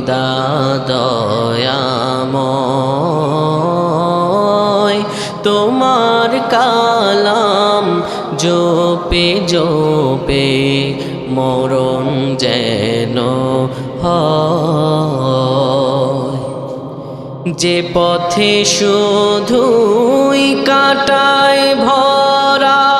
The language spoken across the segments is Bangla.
খোদা দয়াময় তোমার কালাম জোপে জোপে মরণ যেন যে পথে শুধুই কাটায় ভরা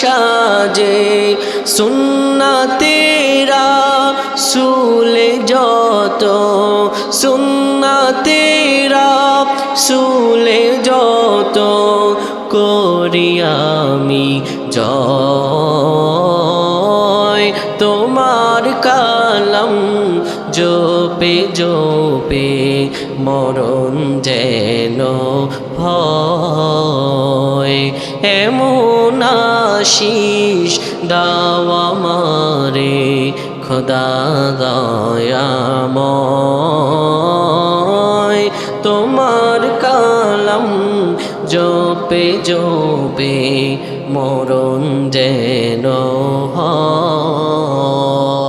সাজে সুন্না তেরা সুলে যত সুন্না তেরা সুলে যত করি আমি জয়। তোমার কালাম জোপে জোপে মরণ যেন হয়। এমন আশিস দাওয়া মারে খোদা দয়াময়। তোমার কালাম জোপে জোপে মরণ যেন হয়।